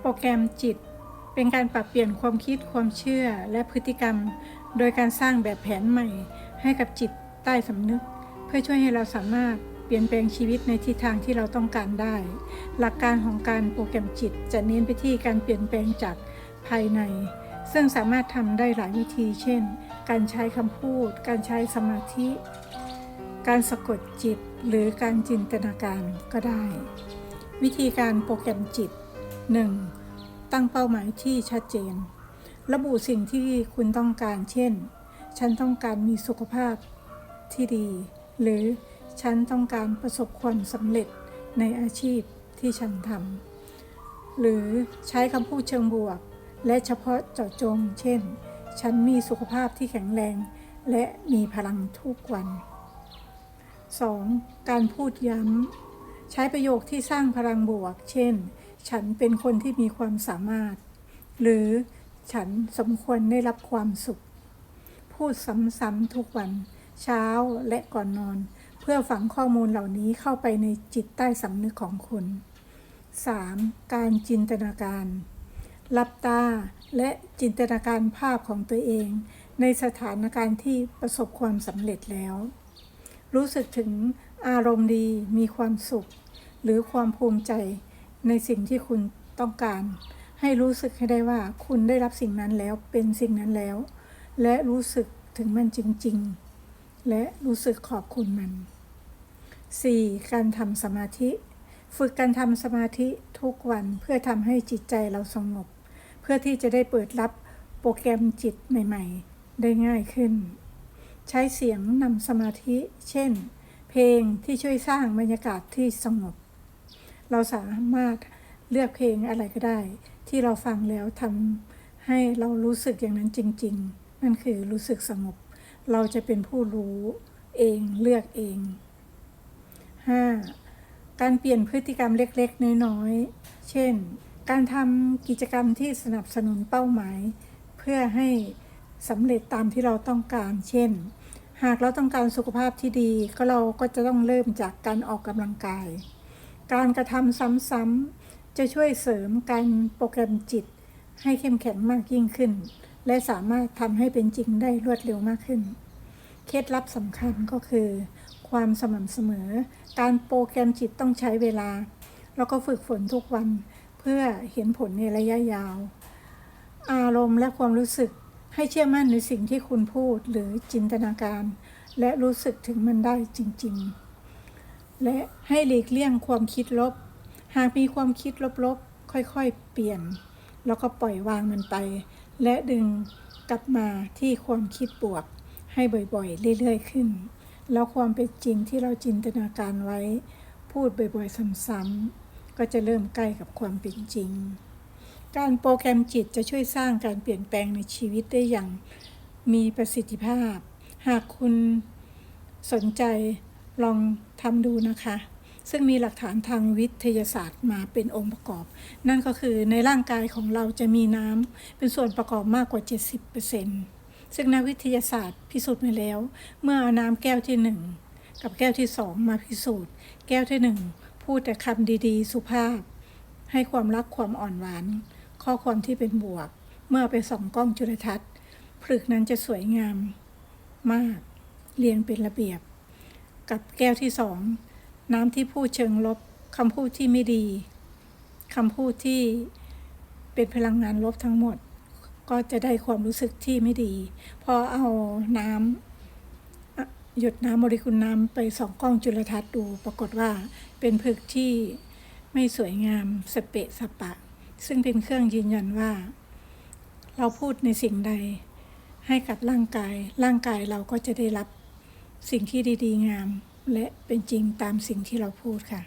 โปรแกรมจิต เป็นการปรับเปลี่ยนความคิดความเชื่อและพฤติกรรม โดยการสร้างแบบแผนใหม่ ให้กับจิตใต้สำนึก เพื่อช่วยให้เราสามารถเปลี่ยนแปลงชีวิตในทิศทางที่เราต้องการได้ หลักการของการโปรแกรมจิต จะเน้นไปที่การเปลี่ยนแปลงจากภายใน ซึ่งสามารถทำได้หลายวิธี เช่น การใช้คำพูด การใช้สมาธิ การสะกดจิต หรือการจินตนาการก็ได้ วิธีการโปรแกรมจิต 1. ตั้งเป้าหมายที่ชัดเจน ระบุสิ่งที่คุณต้องการ เช่น ฉันต้องการมีสุขภาพที่ดี หรือฉันต้องการประสบความสำเร็จในอาชีพที่ฉันทำ หรือใช้คำพูดเชิงบวก และเฉพาะเจาะจง เช่น ฉันมีสุขภาพที่แข็งแรง และมีพลังทุกวัน 2. การพูดย้ำ ใช้ประโยคที่สร้างพลังบวก เช่น ฉันเป็นคนที่มีความสามารถ หรือฉันสมควรได้รับความสุข พูดซ้ำๆทุกวัน เช้าและก่อนนอน เพื่อฝังข้อมูลเหล่านี้เข้าไปในจิตใต้สำนึกของคุณ 3. การจินตนาการหลับตาและจินตนาการภาพของตัวเอง ในสถานการณ์ที่ประสบความสำเร็จแล้ว รู้สึกถึงอารมณ์ดีมีความสุข หรือความภูมิใจ ในสิ่งที่คุณต้องการ ให้รู้สึกให้ได้ว่าคุณได้รับสิ่งนั้นแล้วเป็นสิ่งนั้นแล้ว และรู้สึกถึงมันจริง ๆ และรู้สึกขอบคุณมัน 4. การทำสมาธิ ฝึกการทำสมาธิทุกวันเพื่อทำให้จิตใจเราสงบ เพื่อที่จะได้เปิดรับโปรแกรมจิตใหม่ ๆ ได้ง่ายขึ้น ใช้เสียงนำสมาธิ เช่น เพลงที่ช่วยสร้างบรรยากาศที่สงบ เราสามารถเลือกเพลงอะไรก็ได้ ที่เราฟังแล้วทำให้เรารู้สึกอย่างนั้นจริง ๆ นั่นคือรู้สึกสงบ เราจะเป็นผู้รู้เองเลือกเอง 5. การเปลี่ยนพฤติกรรมเล็กๆ น้อยๆ เช่น การทำกิจกรรมที่สนับสนุนเป้าหมาย เพื่อให้สำเร็จตามที่เราต้องการ เช่น หากเราต้องการสุขภาพที่ดี ก็เราก็จะต้องเริ่มจากการออกกำลังกาย การกระทำซ้ำๆจะช่วยเสริมการโปรแกรมจิต ให้เข้มแข็งมากยิ่งขึ้น และสามารถทำให้เป็นจริงได้รวดเร็วมากขึ้น เคล็ดลับสำคัญก็คือ ความสม่ำเสมอ การโปรแกรมจิตต้องใช้เวลา แล้วก็ฝึกฝนทุกวันเพื่อเห็นผลในระยะยาว อารมณ์และความรู้สึกให้เชื่อมั่นในสิ่งที่คุณพูดหรือจินตนาการ และรู้สึกถึงมันได้จริง ๆ และให้หลีกเลี่ยงความคิดลบ หากมีความคิดลบๆ ค่อยๆ เปลี่ยน แล้วก็ปล่อยวางมันไป และดึงกลับมาที่ความคิดบวก ให้บ่อยๆ เรื่อยๆ ขึ้น แล้วความเป็นจริงที่เราจินตนาการไว้ พูดบ่อยๆ ซ้ำๆ ก็จะเริ่มใกล้กับความเป็นจริง การโปรแกรมจิตจะช่วยสร้างการเปลี่ยนแปลงในชีวิตได้อย่างมีประสิทธิภาพ หากคุณสนใจ ลองทำดูนะคะ ซึ่งมีหลักฐานทางวิทยาศาสตร์มาเป็นองค์ประกอบ นั่นก็คือในร่างกายของเราจะมีน้ำเป็นส่วนประกอบมากกว่า 70%ซึ่งนักวิทยาศาสตร์พิสูจน์มาแล้ว เมื่อเอาน้ำแก้วที่ 1 กับแก้วที่ 2 มาพิสูจน์ แก้วที่ 1 พูดแต่คำดีๆ สุภาพ ให้ความรักความอ่อนหวาน ข้อความที่เป็นบวก เมื่อไปส่องกล้องจุลทรรศน์ผลึกนั้นจะสวยงามมาก เรียงเป็นระเบียบ กับแก้วที่สอง น้ำที่พูดเชิงลบคำพูดที่ไม่ดีคำพูดที่เป็นพลังงานลบทั้งหมด ก็จะได้ความรู้สึกที่ไม่ดี พอเอาน้ำหยดน้ำโมเลกุลน้ำไปส่องกล้องจุลทรรศน์ดู ปรากฏว่าเป็นผึกที่ไม่สวยงามสเปะสปะ ซึ่งเป็นเครื่องยืนยันว่า เราพูดในสิ่งใดให้กับร่างกาย ร่างกายเราก็จะได้รับ สิ่งที่ดี ๆ งาม และเป็นจริงตามสิ่งที่เราพูดค่ะ